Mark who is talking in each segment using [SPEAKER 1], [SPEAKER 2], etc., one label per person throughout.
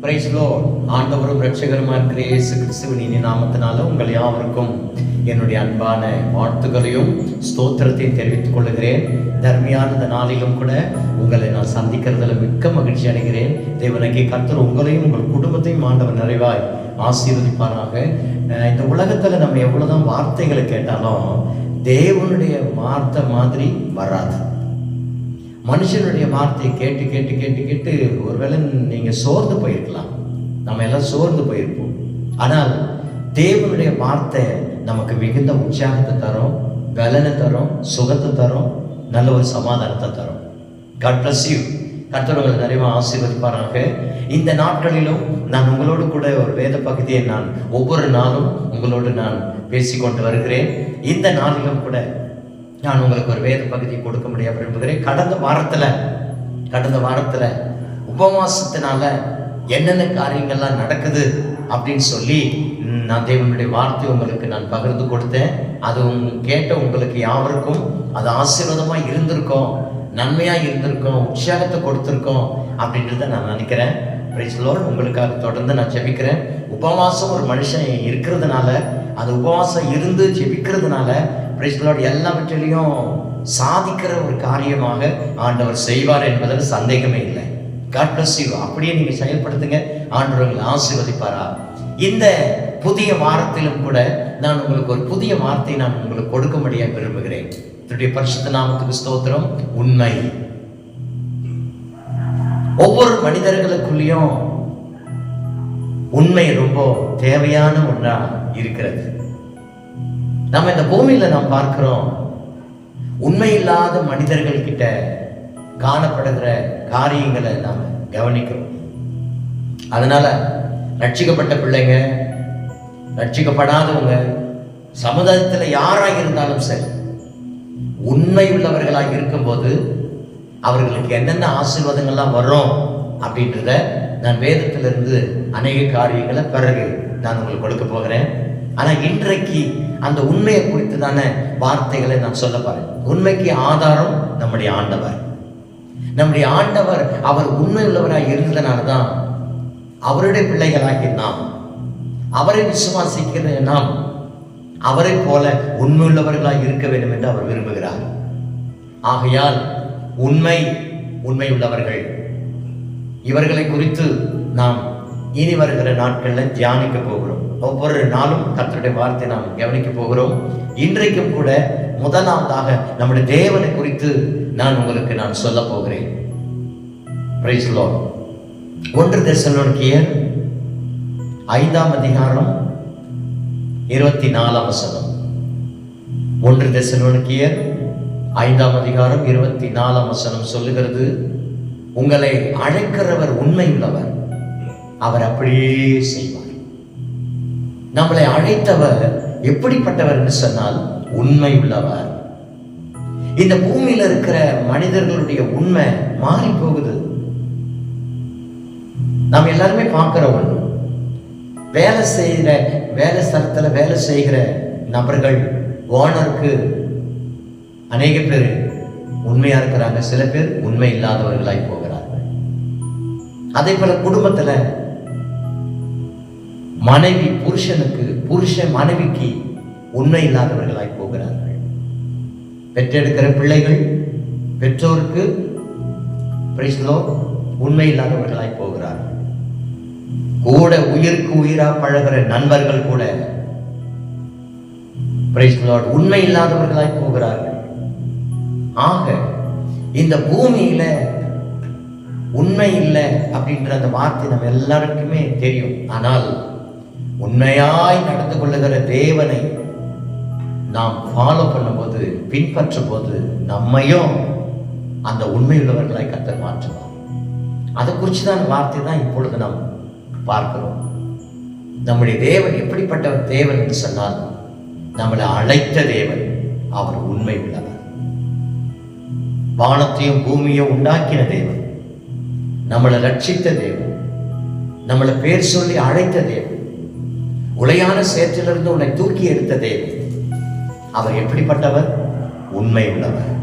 [SPEAKER 1] பிரைஸ்லோ ஆண்டவரும் ரட்சகருமா இருக்கிற இயேசு கிறிஸ்துவின் நாமத்தினால உங்கள் யாவருக்கும் என்னுடைய அன்பான வாழ்த்துக்களையும் ஸ்தோத்திரத்தையும் தெரிவித்துக் கொள்கிறேன். தர்மியான இந்த நாளிலும் கூட உங்களை நான் சந்திக்கிறதுல மிக்க மகிழ்ச்சி அடைகிறேன். தேவனுக்கு கர்த்தர் உங்களையும் உங்கள் குடும்பத்தையும் ஆண்டவர் நிறைவாய் ஆசீர்வதிப்பாராக. இந்த உலகத்துல நம்ம எவ்வளவுதான் வார்த்தைகளை கேட்டாலும் தேவனுடைய வார்த்தை மாதிரி வராது. மனுஷனுடைய வார்த்தையை கேட்டு கேட்டு கேட்டு கேட்டு ஒருவேளை நீங்கள் சோர்ந்து போயிருக்கலாம். நம்ம எல்லாம் சோர்ந்து போயிருப்போம். ஆனால் தேவனுடைய வார்த்தை நமக்கு மிகுந்த உற்சாகத்தை தரும் பலனை தரும் சுகத்தை தரும் நல்ல ஒரு சமாதானத்தை தரும். காட் பிளஸ் யூ கர்த்தர்கள் நிறைய ஆசீர்வதிப்பாராக. இந்த நாட்களிலும் நான் உங்களோடு கூட ஒரு வேத பகுதியை நான் ஒவ்வொரு நாளும் உங்களோடு நான் பேசிக்கொண்டு வருகிறேன். இந்த நாளிலும் கூட நான் உங்களுக்கு ஒரு வேத பகுதியை கொடுக்க முடியாது விரும்புகிறேன் கடந்த வாரத்தில் கடந்த வாரத்தில் உபவாசத்தினால என்னென்ன காரியங்கள்லாம் நடக்குது அப்படின்னு சொல்லி நான் தேவனுடைய வார்த்தை உங்களுக்கு நான் பகிர்ந்து கொடுத்தேன். அது கேட்ட உங்களுக்கு யாவருக்கும் அது ஆசீர்வாதமாக இருந்திருக்கும் நன்மையாக இருந்திருக்கும் உற்சாகத்தை கொடுத்துருக்கோம் அப்படின்றத நான் நினைக்கிறேன். Praise உங்களுக்காக தொடர்ந்து நான் ஜெபிக்கிறேன். உபவாசம் ஒரு மனுஷன் இருக்கிறதுனால அது உபவாசம் இருந்து ஜெபிக்கிறதுனால Praise எல்லாவற்றிலையும் சாதிக்கிற ஒரு காரியமாக ஆண்டவர் செய்வார் என்பதில் சந்தேகமே இல்லை. காட் பிளஸ் யூ அப்படியே நீங்கள் செயல்படுத்துங்க. ஆண்டவர் உங்களை ஆசீர்வதிப்பாரா? இந்த புதிய வாரத்திலும் கூட நான் உங்களுக்கு ஒரு புதிய வார்த்தை நான் உங்களுக்கு கொடுக்கும்படியாக விரும்புகிறேன். என்னுடைய பரிசுத்த நாமத்துக்கு ஸ்தோத்திரம். உண்மை. ஒவ்வொரு மனிதர்களுக்குள்ளேயும் உண்மை ரொம்ப தேவையான ஒன்றா இருக்கிறது. நம்ம இந்த பூமியில நாம் பார்க்கிறோம் உண்மை இல்லாத மனிதர்கள் கிட்ட காணப்படுகிற காரியங்களை நாம் கவனிக்கிறோம். அதனால ரட்சிக்கப்பட்ட பிள்ளைங்க ரட்சிக்கப்படாதவங்க சமுதாயத்தில் யாராக இருந்தாலும் சரி உண்மை உள்ளவர்களாக இருக்கும்போது அவர்களுக்கு என்னென்ன ஆசீர்வாதங்கள்லாம் வரும் அப்படின்றத நான் வேதத்திலிருந்து அநேக காரியங்களை பிறகு நான் உங்களுக்கு கொடுக்க போகிறேன். ஆனால் இன்றைக்கு அந்த உண்மையை குறித்து தானே வார்த்தைகளை நான் சொல்ல போறேன். உண்மைக்கு ஆதாரம் நம்முடைய ஆண்டவர். நம்முடைய ஆண்டவர் அவர் உண்மை உள்ளவராக இருந்ததுனால தான் அவருடைய பிள்ளைகளாகி நாம் அவரை விசுவாசிக்கிற நாம் அவரை போல உண்மையுள்ளவர்களாக இருக்க வேண்டும் என்று அவர் விரும்புகிறார். ஆகையால் உண்மை உண்மை உள்ளவர்கள் இவர்களை குறித்து நாம் இனி வருகிற நாட்களில் தியானிக்க போகிறோம். ஒவ்வொரு நாளும் கத்தருடைய வார்த்தை நாம் கவனிக்க போகிறோம். இன்றைக்கும் கூட முதலாவதாக நம்முடைய தேவனை குறித்து நான் உங்களுக்கு நான் சொல்ல போகிறேன். ஒன்று தெசலோனிக்கேயர் ஐந்தாம் அதிகாரம் இருபத்தி நாலாம் வசனம். ஒன்று தெசலோனிக்கேயர் ஐந்தாம் அதிகாரம் இருபத்தி நாலாம் வசனம் சொல்லுகிறது உங்களை அழைக்கிறவர் உண்மை உள்ளவர் அவர் அப்படியே செய்வார். நம்மளை அழைத்தவர் எப்படிப்பட்டவர் சொன்னால் உண்மை உள்ளவர். இந்த பூமியில இருக்கிற மனிதர்களுடைய உண்மை மாறி போகுது. நாம் எல்லாருமே பார்க்கிற ஒன்று வேலை செய்கிற வேலை ஸ்தலத்தில் வேலை செய்கிற நபர்கள் ஓனருக்கு அநேக பேர் உண்மையா இருக்கிறாங்க. சில பேர் உண்மை இல்லாதவர்களாய் போகிறார்கள். அதே போல குடும்பத்துல மனைவி புருஷனுக்கு புருஷன் மனைவிக்கு உண்மை இல்லாதவர்களாய் போகிறார்கள். பெற்றெடுக்கிற பிள்ளைகள் பெற்றோருக்கு praise உண்மை இல்லாதவர்களாய் போகிறார்கள். கூட உயிருக்கு உயிரா பழகிற நண்பர்கள் கூட praise உண்மை இல்லாதவர்களாய் போகிறார்கள். ஆக இந்த பூமியில உண்மை இல்லை அப்படின்ற அந்த வார்த்தை நம்ம எல்லாருக்குமே தெரியும். ஆனால் உண்மையாய் நடந்து கொள்ளுகிற தேவனை நாம் ஃபாலோ பண்ணும்போது பின்பற்றும் போது நம்மையும் அந்த உண்மையுள்ளவர்களாய் கத்தர் மாற்றுவார். அதை குறித்து தான் வார்த்தை தான் இப்பொழுது நாம் பார்க்கிறோம். நம்முடைய தேவன் எப்படிப்பட்ட தேவன் என்று சொன்னால் நம்மளை அழைத்த தேவன் அவர் உண்மை உள்ளவர் வானத்தையும் பூமியையும் உண்டாக்கின தேவன் நம்மளை ரட்சித்த தேவன் நம்மளை பேர் சொல்லி அழைத்த தேவன் உளையான சேற்றிலிருந்து உன்னை தூக்கி எடுத்த அவர் எப்படிப்பட்டவர்? உண்மை உள்ளவர்.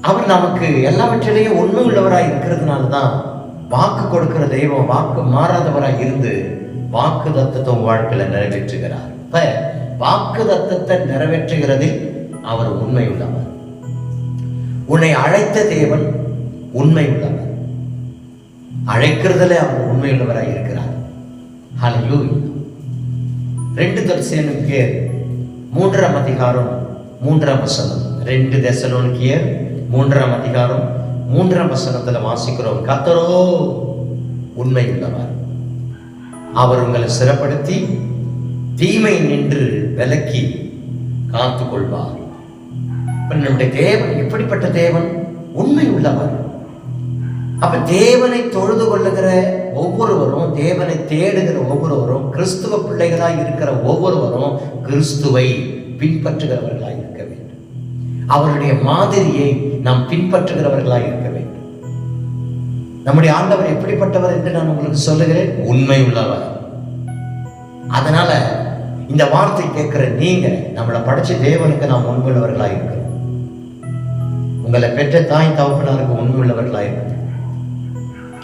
[SPEAKER 1] அவர் நமக்கு எல்லாவற்றிலேயும் உண்மை உள்ளவராய் இருக்கிறதுனால தான் வாக்கு கொடுக்கிற தெய்வம் வாக்கு மாறாதவராய் இருந்து வாக்கு தத்தத்தை வாழ்க்கையில நிறைவேற்றுகிறார். இப்ப வாக்கு தத்தத்தை நிறைவேற்றுகிறதில் அவர் உண்மை உள்ளவர். உன்னை அழைத்த தேவன் உண்மை உள்ளவர். அழைக்கிறதுல அவர் உண்மை உள்ளவராய் இருக்கிறார். ஹalleluya ரெண்டு தரிசனுக்கு மூன்றாம் அதிகாரம் மூன்றாம் வசனம். ரெண்டு தெசலோனிக்கியர் மூன்றாம் அதிகாரம் மூன்றாம் வசனத்துல வாசிக்கிறோம். கத்தரோ உண்மை உள்ளவர். அவர் உங்களை சிறப்படுத்தி தீமை நின்று விலக்கி காத்து கொள்வார் நம்முடைய தேவன் எப்படிப்பட்ட தேவன் உண்மை உள்ளவர். அப்ப தேவனை தொழுது கொள்ளுகிற ஒவ்வொருவரும் தேவனை தேடுகிற ஒவ்வொருவரும் கிறிஸ்துவ பிள்ளைகளாக இருக்கிற ஒவ்வொருவரும் கிறிஸ்துவை பின்பற்றுகிறவர்களாக இருக்க வேண்டும். அவருடைய மாதிரியை நாம் பின்பற்றுகிறவர்களாக இருக்க வேண்டும். நம்முடைய ஆண்டவர் எப்படிப்பட்டவர் என்று நான் உங்களுக்கு சொல்லுகிறேன்? உண்மை உள்ளவர். அதனால இந்த வார்த்தை கேட்கிற நீங்க நம்மளை படிச்ச தேவனுக்கு நாம் உண்மையுள்ளவர்களாக இருக்கிறோம். உங்களை பெற்ற தாய் தகப்பனாருக்கு உண்மையுள்ளவர்களாக இருக்கிறோம்.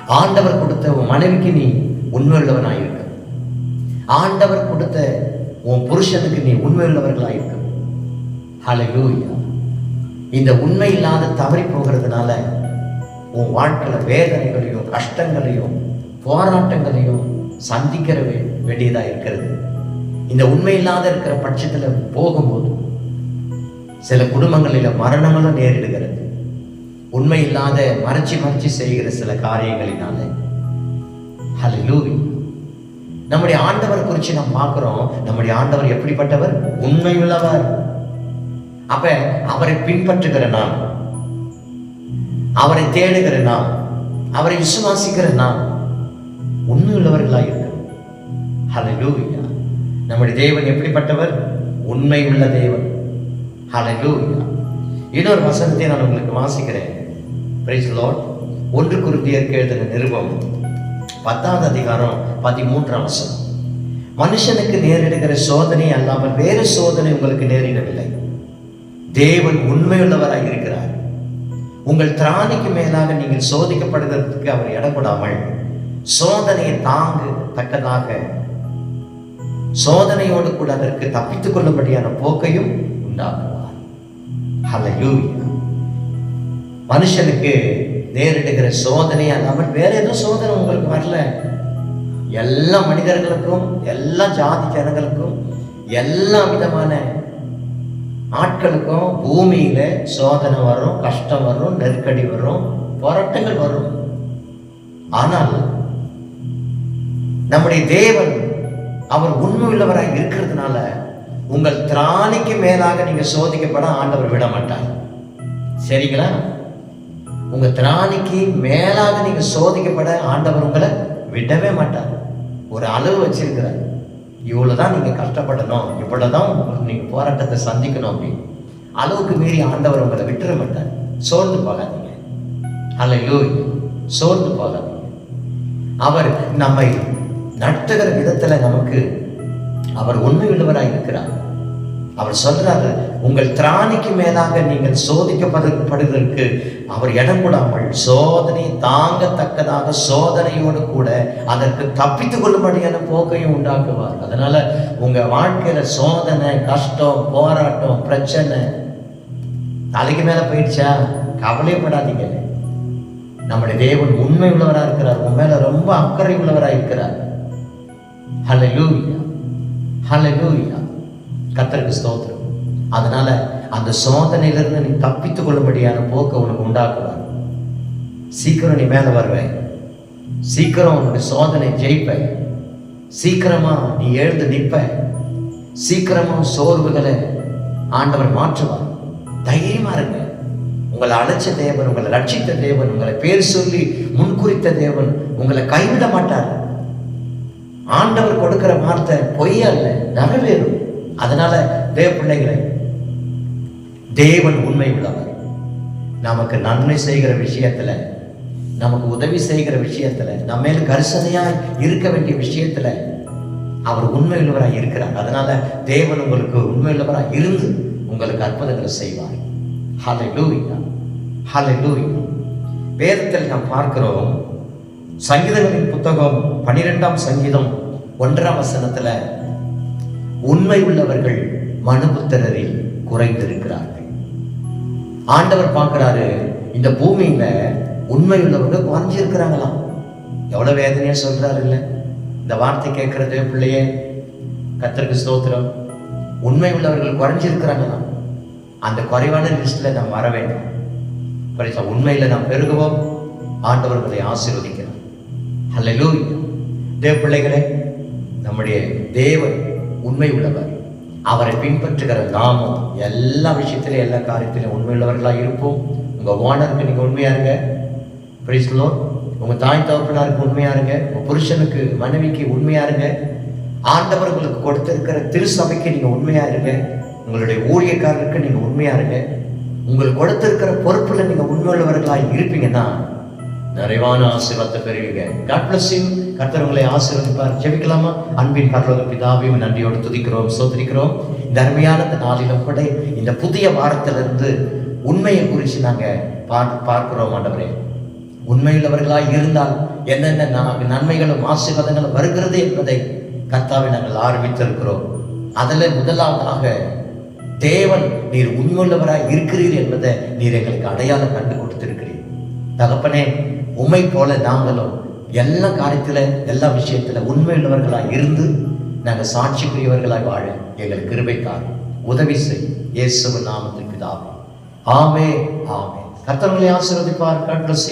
[SPEAKER 1] ஆண்டவர் கொடுத்த உன் மனைவிக்கு நீ உண்மையுள்ளவனாய் இருக்க ஆண்டவர் கொடுத்த உன் புருஷனுக்கு நீ உண்மையுள்ளவர்களாய் இருக்க ஹalleluya இந்த உண்மை இல்லாத தவறி போகிறதுனால உன் வாழ்க்கையில் வேதனைகளையும் கஷ்டங்களையும் போராட்டங்களையும் சந்திக்கிற வே- இருக்கிறது. இந்த உண்மை இல்லாத இருக்கிற பட்சத்தில் போகும்போது சில குடும்பங்களில் மரணங்களும் நேரிடுகிறது. உண்மை இல்லாத மறைச்சி மறைச்சி செய்கிற சில காரியங்களினால. ஹalleluya நம்முடைய ஆண்டவர் குறித்து நாம் பார்க்கிறோம். நம்முடைய ஆண்டவர் எப்படிப்பட்டவர்? உண்மை உள்ளவர் அப்ப அவரை பின்பற்றுகிற நாம் அவரை தேடுகிற நாம் அவரை விசுவாசிக்கிற நாம் உண்மை உள்ளவர்களாக இருக்கிறோம் நம்முடைய தேவன் எப்படிப்பட்டவர்? உண்மை உள்ள தேவன். ஹalleluya இன்னொரு வசனத்தை நான் உங்களுக்கு வாசிக்கிறேன். பிரைஸ் லார்ட் ஒன்று குருந்தியருக்கு எழுதின நிருபம் பத்தாவது அதிகாரம் பதிமூன்றாம் வசனம். மனுஷனுக்கு நேரிடுகிற சோதனை அல்லாமல் வேறு சோதனை உங்களுக்கு நேரிடவில்லை. தேவன் உண்மையுள்ளவராக இருக்கிறார். உங்கள் திராணிக்கு மேலாக நீங்கள் சோதிக்கப்படுகிறதுக்கு அவர் இடப்படாமல் சோதனையை தாங்கு தக்கதாக சோதனையோடு கூட அதற்கு தப்பித்துக் கொள்ளும்படியான போக்கையும் உண்டாக்குவார். ஹalleluya மனுஷனுக்கு நேரிடுகிற சோதனை அல்லாமல் வேற எதுவும் சோதனை உங்களுக்கு வரல. எல்லா மனிதர்களுக்கும் எல்லா ஜாதி ஜனங்களுக்கும் எல்லா விதமான ஆட்களுக்கும் பூமியில சோதனை வரும் கஷ்டம் வரும் நெருக்கடி வரும் போராட்டங்கள் வரும். ஆனால் நம்முடைய தேவன் அவர் உண்மையுள்ளவராக இருக்கிறதுனால உங்கள் திராணிக்கு மேலாக நீங்க சோதிக்கப்பட ஆண்டவர் விட மாட்டார் சரிங்களா? உங்க திராணிக்கு மேலாக நீங்க சோதிக்கப்பட ஆண்டவர் உங்களை விடவே மாட்டார். ஒரு அளவு வச்சிருக்கிறார். இவ்வளவுதான் நீங்க கஷ்டப்படணும். இவ்வளவுதான் உங்களுக்கு நீங்க போராட்டத்தை சந்திக்கணும் அப்படின்னு. அளவுக்கு மீறி ஆண்டவர் உங்களை விட்டுற மாட்டார். சோர்ந்து போகாதீங்க. அல்லையோ சோர்ந்து போகாதீங்க. அவர் நம்மை நடத்துகிற விதத்துல நமக்கு அவர் உண்மை உள்ளவராய் இருக்கிறார். அவர் சொல்றாரு உங்கள் திராணிக்கு மேலாக நீங்கள் சோதிக்கப்படுவதற்கு அவர் இடம் கூடாமல் சோதனை தாங்கத்தக்கதாக சோதனையோடு கூட அதற்கு தப்பித்து கொள்ளும்படியான போக்கையும் உண்டாக்குவார். அதனால உங்க வாழ்க்கையில சோதனை கஷ்டம் போராட்டம் பிரச்சனை தலைக்கு மேல போயிடுச்சா? கவலைப்படாதீங்க நம்முடைய தேவன் உண்மை உள்ளவராக இருக்கிறார். உன் மேல ரொம்ப அக்கறை உள்ளவராக இருக்கிறார். ஹலலூயா ஹலலூயா கத்தருக்கு ஸ்தோத்திரம். அதனால அந்த சோதனையிலிருந்து நீ தப்பித்துக் கொள்ளும்படியான போக்கை உனக்கு உண்டாக்குவார். சீக்கிரம் நீ மேலே வருவேன் சீக்கிரம் உன்னுடைய சோதனை ஜெயிப்ப. சீக்கிரமா நீ எழுந்து நிற்ப. சீக்கிரமா சோர்வுகளை ஆண்டவர் மாற்றுவார். தைரியமா இருங்க. உங்களை அழைச்ச தேவன் உங்களை ரட்சித்த தேவன் உங்களை பேர் சொல்லி முன்குறித்த தேவன் உங்களை கைவிட மாட்டார். ஆண்டவர் கொடுக்கிற வார்த்தை பொய் அல்ல நிறைவேறும் அதனால தேவ பிள்ளைகளை தேவன் உண்மை உள்ளவர். நமக்கு நன்மை செய்கிற விஷயத்துல நமக்கு உதவி செய்கிற விஷயத்துல நம்ம மேல கரிசனையா இருக்க வேண்டிய விஷயத்துல அவர் உண்மை இருக்கிறார். அதனால தேவன் உங்களுக்கு உண்மை இருந்து உங்களுக்கு அற்புதங்களை செய்வார். ஹalleluya ஹalleluya வேதத்தில் நாம் பார்க்கிறோம் சங்கீதங்களின் புத்தகம் பனிரெண்டாம் சங்கீதம் ஒன்றாம் வசனத்துல உண்மை உள்ளவர்கள் மனுபுத்திரரில் குறைந்திருக்கிறார்கள். ஆண்டவர் பார்க்கிறாரு இந்த பூமியில உண்மை உள்ளவங்க குறைஞ்சிருக்கிறாங்களாம். எவ்வளவு வேதனையா சொல்றாரு இல்ல இந்த வார்த்தை கேட்கறது பிள்ளையே கத்தருக்கு ஸ்தோத்திரம். உண்மை உள்ளவர்கள் குறைஞ்சிருக்கிறாங்களாம். அந்த குறைவான லிஸ்ட்ல நாம் வர வேண்டும். பரிசா உண்மையில நாம் பெருகுவோம். ஆண்டவர்களை ஆசீர்வதிக்கிறோம் அல்ல தேவ பிள்ளைகளே நம்முடைய தேவன் உண்மை உள்ளவர் அவரை பின்பற்றுகிற நாமும் எல்லா விஷயத்திலையும் எல்லா காரியத்திலையும் உண்மை உள்ளவர்களாக இருப்போம். உங்கள் ஓனருக்கு நீங்கள் உண்மையா இருங்க. பிரிஸ்லோ உங்கள் தாய் தகப்பனாருக்கு உண்மையா இருங்க. உங்கள் புருஷனுக்கு மனைவிக்கு உண்மையா இருங்க. ஆண்டவர்களுக்கு கொடுத்திருக்கிற திருச்சபைக்கு நீங்கள் உண்மையாக இருங்க. உங்களுடைய ஊழியக்காரருக்கு நீங்கள் உண்மையாக இருங்க. உங்களுக்கு கொடுத்திருக்கிற பொறுப்பில் நீங்கள் உண்மையுள்ளவர்களாக இருப்பீங்கன்னா நிறைவான ஆசீர்வாதத்தை பெறுவீங்க. காட் பிளஸ் கர்த்தவங்களை ஆசீர்வதிப்பார். ஜெபிக்கலாமா? அன்பின் பரலோக பிதாவையும் நன்றியோடு துதிக்கிறோம் சோதரிக்கிறோம். இந்த அருமையான நாளிலும் கூட இந்த புதிய வாரத்திலிருந்து உண்மையை குறித்து நாங்கள் பார்த்து பார்க்கிறோம் ஆண்டவரே. உண்மையுள்ளவர்களாய் இருந்தால் என்னென்ன நமக்கு நன்மைகளும் ஆசீர்வாதங்களும் வருகிறது என்பதை கர்த்தாவை நாங்கள் ஆரம்பித்திருக்கிறோம். அதில் முதலாவதாக தேவன் நீர் உண்மையுள்ளவராக இருக்கிறீர் என்பதை நீர் எங்களுக்கு அடையாளம் கண்டு கொடுத்திருக்கிறீர் தகப்பனே உண்மை போல நாங்களும் எல்லா காரியத்தில் எல்லா விஷயத்தில் உண்மையுள்ளவர்களாக இருந்து நாங்கள் சாட்சிக்குரியவர்களாக வாழ எங்கள் கிருபைக்கார் உதவி செய். இயேசு நாமத்திற்கு தாவே ஆமே ஆமே கர்த்தர்களை ஆசீர்வதிப்பார் God bless